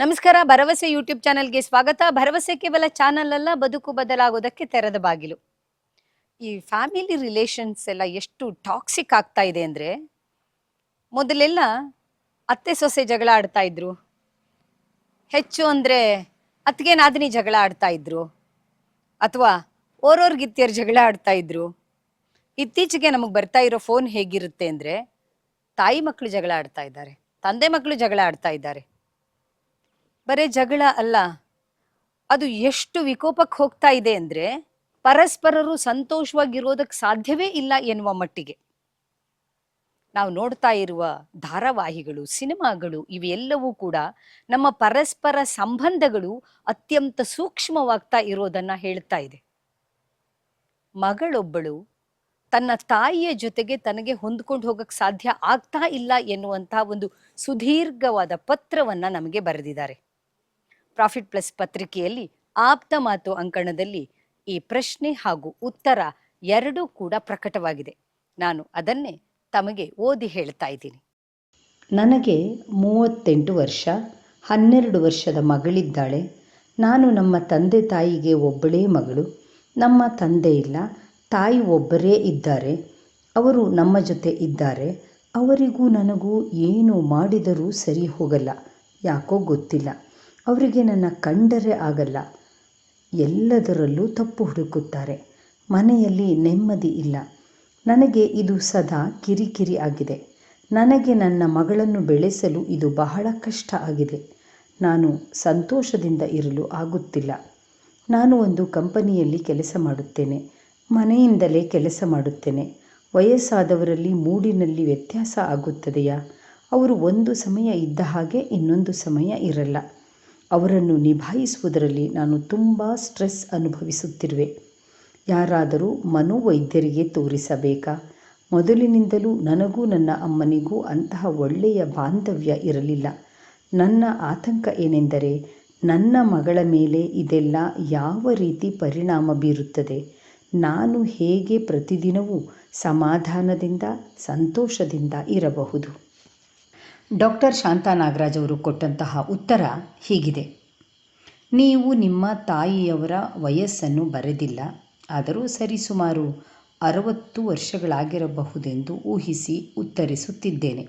ನಮಸ್ಕಾರ, ಭರವಸೆ ಯೂಟ್ಯೂಬ್ ಚಾನೆಲ್ಗೆ ಸ್ವಾಗತ. ಭರವಸೆ ಕೇವಲ ಚಾನಲ್ ಅಲ್ಲ, ಬದುಕು ಬದಲಾಗೋದಕ್ಕೆ ತೆರೆದ ಬಾಗಿಲು. ಈ ಫ್ಯಾಮಿಲಿ ರಿಲೇಷನ್ಸ್ ಎಲ್ಲ ಎಷ್ಟು ಟಾಕ್ಸಿಕ್ ಆಗ್ತಾ ಇದೆ ಅಂದ್ರೆ, ಮೊದಲೆಲ್ಲ ಅತ್ತೆ ಸೊಸೆ ಜಗಳ ಆಡ್ತಾ ಇದ್ರು. ಹೆಚ್ಚು ಅಂದ್ರೆ ಅತ್ತಿಗೆ ನಾದಿನಿ ಜಗಳ ಆಡ್ತಾ ಇದ್ರು. ಅಥವಾ ಓರೋರ್ಗಿತ್ತಿಯರ್ ಜಗಳ ಆಡ್ತಾ ಇದ್ರು. ಇತ್ತೀಚೆಗೆ ನಮಗೆ ಬರ್ತಾ ಇರೋ ಫೋನ್ ಹೇಗಿರುತ್ತೆ ಅಂದ್ರೆ, ತಾಯಿ ಮಕ್ಕಳು ಜಗಳ ಆಡ್ತಾ ಇದ್ದಾರೆ, ತಂದೆ ಮಕ್ಕಳು ಜಗಳ ಆಡ್ತಾ ಇದ್ದಾರೆ. ಬರೇ ಜಗಳ ಅಲ್ಲ. ಅದು ಎಷ್ಟು ವಿಕೋಪಕ್ಕೆ ಹೋಗ್ತಾ ಇದೆ ಅಂದರೆ ಪರಸ್ಪರರು ಸಂತೋಷವಾಗಿರೋದಕ್ಕೆ ಸಾಧ್ಯವೇ ಇಲ್ಲ ಎನ್ನುವ ಮಟ್ಟಿಗೆ. ನಾವು ನೋಡ್ತಾ ಇರುವ ಧಾರಾವಾಹಿಗಳು, ಸಿನಿಮಾಗಳು ಇವೆಲ್ಲವೂ ಕೂಡ ನಮ್ಮ ಪರಸ್ಪರ ಸಂಬಂಧಗಳು ಅತ್ಯಂತ ಸೂಕ್ಷ್ಮವಾಗ್ತಾ ಇರೋದನ್ನ ಹೇಳ್ತಾ ಇದೆ. ಮಗಳೊಬ್ಬಳು ತನ್ನ ತಾಯಿಯ ಜೊತೆಗೆ ತನಗೆ ಹೊಂದ್ಕೊಂಡು ಹೋಗಕ್ಕೆ ಸಾಧ್ಯ ಆಗ್ತಾ ಇಲ್ಲ ಎನ್ನುವಂತಹ ಒಂದು ಸುದೀರ್ಘವಾದ ಪತ್ರವನ್ನ ನಮಗೆ ಬರೆದಿದ್ದಾರೆ. ಪ್ರಾಫಿಟ್ ಪ್ಲಸ್ ಪತ್ರಿಕೆಯಲ್ಲಿ ಆಪ್ತ ಮಾತು ಅಂಕಣದಲ್ಲಿ ಈ ಪ್ರಶ್ನೆ ಹಾಗೂ ಉತ್ತರ ಎರಡೂ ಕೂಡ ಪ್ರಕಟವಾಗಿದೆ. ನಾನು ಅದನ್ನೇ ತಮಗೆ ಓದಿ ಹೇಳ್ತಾ ಇದ್ದೀನಿ. ನನಗೆ ಮೂವತ್ತೆಂಟು ವರ್ಷ, ಹನ್ನೆರಡು ವರ್ಷದ ಮಗಳಿದ್ದಾಳೆ. ನಾನು ನಮ್ಮ ತಂದೆ ತಾಯಿಗೆ ಒಬ್ಬಳೇ ಮಗಳು. ನಮ್ಮ ತಂದೆ ಇಲ್ಲ, ತಾಯಿ ಒಬ್ಬರೇ ಇದ್ದಾರೆ. ಅವರು ನಮ್ಮ ಜೊತೆ ಇದ್ದಾರೆ. ಅವರಿಗೂ ನನಗೂ ಏನು ಮಾಡಿದರೂ ಸರಿ ಹೋಗಲ್ಲ. ಯಾಕೋ ಗೊತ್ತಿಲ್ಲ. ಅವರಿಗೆ ನನ್ನ ಕಂಡರೆ ಆಗಲ್ಲ. ಎಲ್ಲದರಲ್ಲೂ ತಪ್ಪು ಹುಡುಕುತ್ತಾರೆ. ಮನೆಯಲ್ಲಿ ನೆಮ್ಮದಿ ಇಲ್ಲ. ನನಗೆ ಇದು ಸದಾ ಕಿರಿಕಿರಿ ಆಗಿದೆ. ನನಗೆ ನನ್ನ ಮಗಳನ್ನು ಬೆಳೆಸಲು ಇದು ಬಹಳ ಕಷ್ಟ ಆಗಿದೆ. ನಾನು ಸಂತೋಷದಿಂದ ಇರಲು ಆಗುತ್ತಿಲ್ಲ. ನಾನು ಒಂದು ಕಂಪನಿಯಲ್ಲಿ ಕೆಲಸ ಮಾಡುತ್ತೇನೆ. ಮನೆಯಿಂದಲೇ ಕೆಲಸ ಮಾಡುತ್ತೇನೆ. ವಯಸ್ಸಾದವರಲ್ಲಿ ಮೂಡಿನಲ್ಲಿ ವ್ಯತ್ಯಾಸ ಆಗುತ್ತದೆಯಾ? ಅವರು ಒಂದು ಸಮಯ ಇದ್ದ ಹಾಗೆ ಇನ್ನೊಂದು ಸಮಯ ಇರಲ್ಲ. ಅವರನ್ನು ನಿಭಾಯಿಸುವುದರಲ್ಲಿ ನಾನು ತುಂಬ ಸ್ಟ್ರೆಸ್ ಅನುಭವಿಸುತ್ತಿರುವೆ. ಯಾರಾದರೂ ಮನೋವೈದ್ಯರಿಗೆ ತೋರಿಸಬೇಕಾ? ಮೊದಲಿನಿಂದಲೂ ನನಗೂ ನನ್ನ ಅಮ್ಮನಿಗೂ ಅಂತಹ ಒಳ್ಳೆಯ ಬಾಂಧವ್ಯ ಇರಲಿಲ್ಲ. ನನ್ನ ಆತಂಕ ಏನೆಂದರೆ, ನನ್ನ ಮಗಳ ಮೇಲೆ ಇದೆಲ್ಲ ಯಾವ ರೀತಿ ಪರಿಣಾಮ ಬೀರುತ್ತದೆ? ನಾನು ಹೇಗೆ ಪ್ರತಿದಿನವೂ ಸಮಾಧಾನದಿಂದ, ಸಂತೋಷದಿಂದ ಇರಬಹುದು? ಡಾಕ್ಟರ್ ಶಾಂತಾ ನಾಗರಾಜ್ ಅವರು ಕೊಟ್ಟಂತಹ ಉತ್ತರ ಹೀಗಿದೆ. ನೀವು ನಿಮ್ಮ ತಾಯಿಯವರ ವಯಸ್ಸನ್ನು ಬರೆದಿಲ್ಲ, ಆದರೂ ಸರಿಸುಮಾರು ಅರವತ್ತು ವರ್ಷಗಳಾಗಿರಬಹುದೆಂದು ಊಹಿಸಿ ಉತ್ತರಿಸುತ್ತಿದ್ದೇನೆ.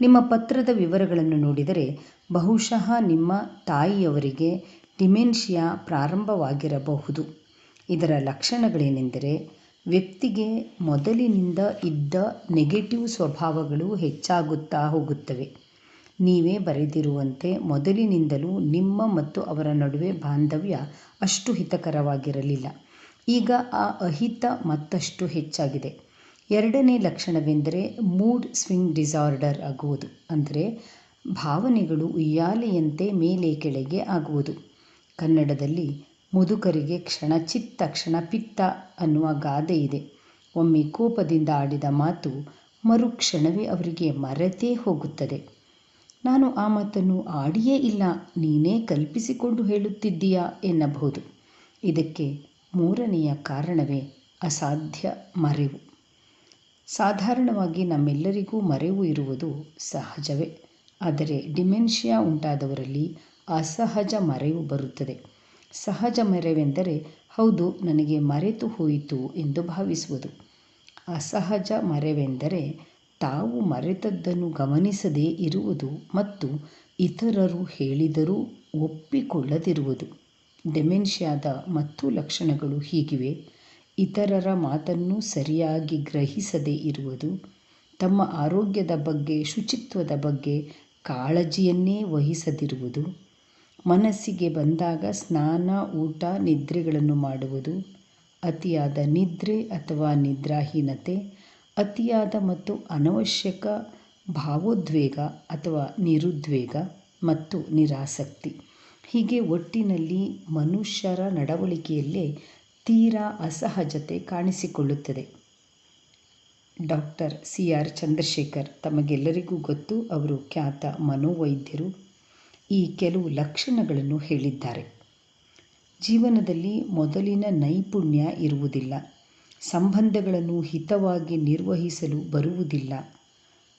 ನಿಮ್ಮ ಪತ್ರದ ವಿವರಗಳನ್ನು ನೋಡಿದರೆ ಬಹುಶಃ ನಿಮ್ಮ ತಾಯಿಯವರಿಗೆ ಡಿಮೆನ್ಷಿಯಾ ಪ್ರಾರಂಭವಾಗಿರಬಹುದು. ಇದರ ಲಕ್ಷಣಗಳೇನೆಂದರೆ ವ್ಯಕ್ತಿಗೆ ಮೊದಲಿನಿಂದ ಇದ್ದ ನೆಗೆಟಿವ್ ಸ್ವಭಾವಗಳು ಹೆಚ್ಚಾಗುತ್ತಾ ಹೋಗುತ್ತವೆ. ನೀವೇ ಬರೆದಿರುವಂತೆ ಮೊದಲಿನಿಂದಲೂ ನಿಮ್ಮ ಮತ್ತು ಅವರ ನಡುವೆ ಬಾಂಧವ್ಯ ಅಷ್ಟು ಹಿತಕರವಾಗಿರಲಿಲ್ಲ. ಈಗ ಆ ಅಹಿತ ಮತ್ತಷ್ಟು ಹೆಚ್ಚಾಗಿದೆ. ಎರಡನೇ ಲಕ್ಷಣವೆಂದರೆ ಮೂಡ್ ಸ್ವಿಂಗ್ ಡಿಸಾರ್ಡರ್ ಆಗುವುದು, ಅಂದರೆ ಭಾವನೆಗಳು ಉಯ್ಯಾಲೆಯಂತೆ ಮೇಲೆ ಕೆಳಗೆ ಆಗುವುದು. ಕನ್ನಡದಲ್ಲಿ ಮುದುಕರಿಗೆ ಕ್ಷಣ ಪಿತ್ತ ಅನ್ನುವ ಗಾದೆ ಇದೆ. ಒಮ್ಮೆ ಕೋಪದಿಂದ ಆಡಿದ ಮಾತು ಮರುಕ್ಷಣವೇ ಅವರಿಗೆ ಮರೆತೇ ಹೋಗುತ್ತದೆ. ನಾನು ಆ ಮಾತನ್ನು ಆಡಿಯೇ ಇಲ್ಲ, ನೀನೇ ಕಲ್ಪಿಸಿಕೊಂಡು ಹೇಳುತ್ತಿದ್ದೀಯಾ ಎನ್ನಬಹುದು. ಇದಕ್ಕೆ ಮೂರನೆಯ ಕಾರಣವೇ ಅಸಾಧ್ಯ ಮರೆವು. ಸಾಧಾರಣವಾಗಿ ನಮ್ಮೆಲ್ಲರಿಗೂ ಮರೆವು ಇರುವುದು ಸಹಜವೇ, ಆದರೆ ಡಿಮೆನ್ಷಿಯಾ ಉಂಟಾದವರಲ್ಲಿ ಅಸಹಜ ಮರೆವು ಬರುತ್ತದೆ. ಸಹಜ ಮರೆವೆಂದರೆ ಹೌದು, ನನಗೆ ಮರೆತು ಹೋಯಿತು ಎಂದು ಭಾವಿಸುವುದು. ಅಸಹಜ ಮರೆವೆಂದರೆ ತಾವು ಮರೆತದ್ದನ್ನು ಗಮನಿಸದೇ ಇರುವುದು ಮತ್ತು ಇತರರು ಹೇಳಿದರೂ ಒಪ್ಪಿಕೊಳ್ಳದಿರುವುದು. ಡೆಮೆನ್ಷಿಯಾದ ಮತ್ತು ಲಕ್ಷಣಗಳು ಹೀಗಿವೆ. ಇತರರ ಮಾತನ್ನು ಸರಿಯಾಗಿ ಗ್ರಹಿಸದೇ ಇರುವುದು, ತಮ್ಮ ಆರೋಗ್ಯದ ಬಗ್ಗೆ, ಶುಚಿತ್ವದ ಬಗ್ಗೆ ಕಾಳಜಿಯನ್ನೇ ವಹಿಸದಿರುವುದು. ಮನಸ್ಸಿಗೆ ಬಂದಾಗ ಸ್ನಾನ, ಊಟ, ನಿದ್ರೆಗಳನ್ನು ಮಾಡುವುದು. ಅತಿಯಾದ ನಿದ್ರೆ ಅಥವಾ ನಿದ್ರಾಹೀನತೆ, ಅತಿಯಾದ ಮತ್ತು ಅನವಶ್ಯಕ ಭಾವೋದ್ವೇಗ ಅಥವಾ ನಿರುದ್ವೇಗ ಮತ್ತು ನಿರಾಸಕ್ತಿ. ಹೀಗೆ ಒಟ್ಟಿನಲ್ಲಿ ಮನುಷ್ಯರ ನಡವಳಿಕೆಯಲ್ಲೇ ತೀರಾ ಅಸಹಜತೆ ಕಾಣಿಸಿಕೊಳ್ಳುತ್ತದೆ. ಡಾಕ್ಟರ್ ಸಿ ಆರ್ ಚಂದ್ರಶೇಖರ್ ತಮಗೆಲ್ಲರಿಗೂ ಗೊತ್ತು, ಅವರು ಖ್ಯಾತ ಮನೋವೈದ್ಯರು. ಈ ಕೆಲವು ಲಕ್ಷಣಗಳನ್ನು ಹೇಳಿದ್ದಾರೆ. ಜೀವನದಲ್ಲಿ ಮೊದಲಿನ ನೈಪುಣ್ಯ ಇರುವುದಿಲ್ಲ. ಸಂಬಂಧಗಳನ್ನು ಹಿತವಾಗಿ ನಿರ್ವಹಿಸಲು ಬರುವುದಿಲ್ಲ.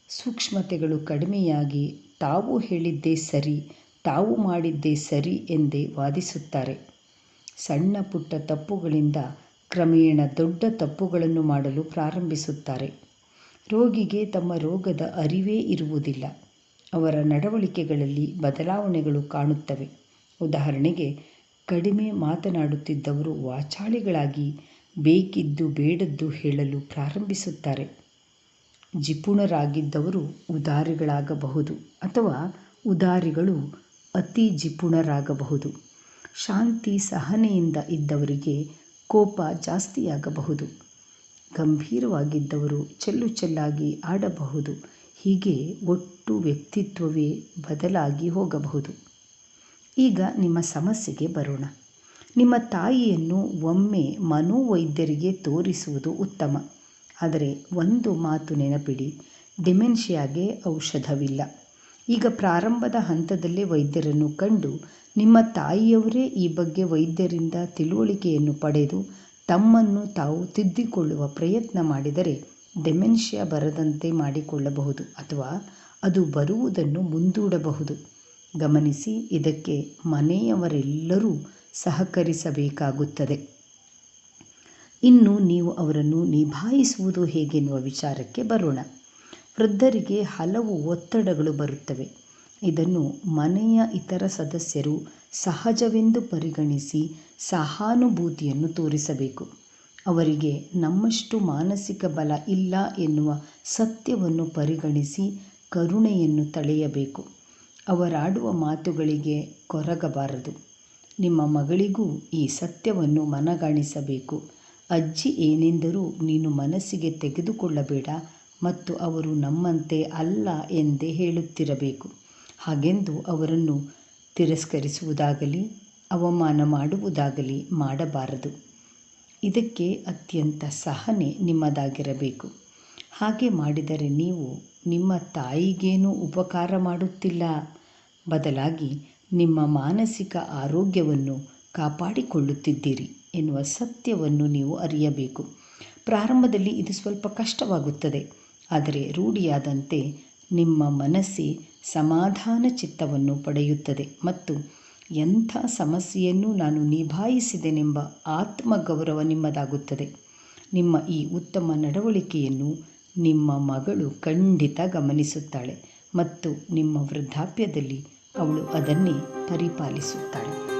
ಸೂಕ್ಷ್ಮತೆಗಳು ಕಡಿಮೆಯಾಗಿ ತಾವು ಹೇಳಿದ್ದೇ ಸರಿ, ತಾವು ಮಾಡಿದ್ದೇ ಸರಿ ಎಂದೇ ವಾದಿಸುತ್ತಾರೆ. ಸಣ್ಣ ಪುಟ್ಟ ತಪ್ಪುಗಳಿಂದ ಕ್ರಮೇಣ ದೊಡ್ಡ ತಪ್ಪುಗಳನ್ನು ಮಾಡಲು ಪ್ರಾರಂಭಿಸುತ್ತಾರೆ. ರೋಗಿಗೆ ತಮ್ಮ ರೋಗದ ಅರಿವೇ ಇರುವುದಿಲ್ಲ. ಅವರ ನಡವಳಿಕೆಗಳಲ್ಲಿ ಬದಲಾವಣೆಗಳು ಕಾಣುತ್ತವೆ. ಉದಾಹರಣೆಗೆ, ಕಡಿಮೆ ಮಾತನಾಡುತ್ತಿದ್ದವರು ವಾಚಾಳಿಗಳಾಗಿ ಬೇಕಿದ್ದು ಬೇಡದ್ದು ಹೇಳಲು ಪ್ರಾರಂಭಿಸುತ್ತಾರೆ. ಜಿಪುಣರಾಗಿದ್ದವರು ಉದಾರಿಗಳಾಗಬಹುದು ಅಥವಾ ಉದಾರಿಗಳು ಅತಿ ಜಿಪುಣರಾಗಬಹುದು. ಶಾಂತಿ ಸಹನೆಯಿಂದ ಇದ್ದವರಿಗೆ ಕೋಪ ಜಾಸ್ತಿಯಾಗಬಹುದು. ಗಂಭೀರವಾಗಿದ್ದವರು ಚೆಲ್ಲು ಚೆಲ್ಲಾಗಿ ಆಡಬಹುದು. ಹೀಗೆ ಒಟ್ಟು ವ್ಯಕ್ತಿತ್ವವೇ ಬದಲಾಗಿ ಹೋಗಬಹುದು. ಈಗ ನಿಮ್ಮ ಸಮಸ್ಯೆಗೆ ಬರೋಣ. ನಿಮ್ಮ ತಾಯಿಯನ್ನು ಒಮ್ಮೆ ಮನೋವೈದ್ಯರಿಗೆ ತೋರಿಸುವುದು ಉತ್ತಮ. ಆದರೆ ಒಂದು ಮಾತು ನೆನಪಿಡಿ, ಡಿಮೆನ್ಷಿಯಾಗೆ ಔಷಧವಿಲ್ಲ. ಈಗ ಪ್ರಾರಂಭದ ಹಂತದಲ್ಲೇ ವೈದ್ಯರನ್ನು ಕಂಡು ನಿಮ್ಮ ತಾಯಿಯವರೇ ಈ ಬಗ್ಗೆ ವೈದ್ಯರಿಂದ ತಿಳುವಳಿಕೆಯನ್ನು ಪಡೆದು ತಮ್ಮನ್ನು ತಾವು ತಿದ್ದಿಕೊಳ್ಳುವ ಪ್ರಯತ್ನ ಮಾಡಿದರೆ ಡೆಮೆನ್ಷಿಯಾ ಬರದಂತೆ ಮಾಡಿಕೊಳ್ಳಬಹುದು ಅಥವಾ ಅದು ಬರುವುದನ್ನು ಮುಂದೂಡಬಹುದು. ಗಮನಿಸಿ, ಇದಕ್ಕೆ ಮನೆಯವರೆಲ್ಲರೂ ಸಹಕರಿಸಬೇಕಾಗುತ್ತದೆ. ಇನ್ನು ನೀವು ಅವರನ್ನು ನಿಭಾಯಿಸುವುದು ಹೇಗೆನ್ನುವ ವಿಚಾರಕ್ಕೆ ಬರೋಣ. ವೃದ್ಧರಿಗೆ ಹಲವು ಒತ್ತಡಗಳು ಬರುತ್ತವೆ. ಇದನ್ನು ಮನೆಯ ಇತರ ಸದಸ್ಯರು ಸಹಜವೆಂದು ಪರಿಗಣಿಸಿ ಸಹಾನುಭೂತಿಯನ್ನು ತೋರಿಸಬೇಕು. ಅವರಿಗೆ ನಮ್ಮಷ್ಟು ಮಾನಸಿಕ ಬಲ ಇಲ್ಲ ಎನ್ನುವ ಸತ್ಯವನ್ನು ಪರಿಗಣಿಸಿ ಕರುಣೆಯನ್ನು ತಳೆಯಬೇಕು. ಅವರಾಡುವ ಮಾತುಗಳಿಗೆ ಕೊರಗಬಾರದು. ನಿಮ್ಮ ಮಗಳಿಗೂ ಈ ಸತ್ಯವನ್ನು ಮನಗಾಣಿಸಬೇಕು. ಅಜ್ಜಿ ಏನೆಂದರೂ ನೀನು ಮನಸ್ಸಿಗೆ ತೆಗೆದುಕೊಳ್ಳಬೇಡ ಮತ್ತು ಅವರು ನಮ್ಮಂತೆ ಅಲ್ಲ ಎಂದೇ ಹೇಳುತ್ತಿರಬೇಕು. ಹಾಗೆಂದು ಅವರನ್ನು ತಿರಸ್ಕರಿಸುವುದಾಗಲಿ, ಅವಮಾನ ಮಾಡುವುದಾಗಲಿ ಮಾಡಬಾರದು. ಇದಕ್ಕೆ ಅತ್ಯಂತ ಸಹನೆ ನಿಮ್ಮದಾಗಿರಬೇಕು. ಹಾಗೆ ಮಾಡಿದರೆ ನೀವು ನಿಮ್ಮ ತಾಯಿಗೇನು ಉಪಕಾರ ಮಾಡುತ್ತಿಲ್ಲ. ಬದಲಾಗಿ ನಿಮ್ಮ ಮಾನಸಿಕ ಆರೋಗ್ಯವನ್ನು ಕಾಪಾಡಿಕೊಳ್ಳುತ್ತಿದ್ದೀರಿ ಎನ್ನುವ ಸತ್ಯವನ್ನು ನೀವು ಅರಿಯಬೇಕು. ಪ್ರಾರಂಭದಲ್ಲಿ ಇದು ಸ್ವಲ್ಪ ಕಷ್ಟವಾಗುತ್ತದೆ. ಆದರೆ ರೂಢಿಯಾದಂತೆ ನಿಮ್ಮ ಮನಸ್ಸೇ ಸಮಾಧಾನ ಚಿತ್ತವನ್ನು ಪಡೆಯುತ್ತದೆ ಮತ್ತು ಎಂಥ ಸಮಸ್ಯೆಯನ್ನು ನಾನು ನಿಭಾಯಿಸಿದೆನೆಂಬ ಆತ್ಮಗೌರವ ನಿಮ್ಮದಾಗುತ್ತದೆ. ನಿಮ್ಮ ಈ ಉತ್ತಮ ನಡವಳಿಕೆಯನ್ನು ನಿಮ್ಮ ಮಗಳು ಖಂಡಿತ ಗಮನಿಸುತ್ತಾಳೆ ಮತ್ತು ನಿಮ್ಮ ವೃದ್ಧಾಪ್ಯದಲ್ಲಿ ಅವಳು ಅದನ್ನೇ ಪರಿಪಾಲಿಸುತ್ತಾಳೆ.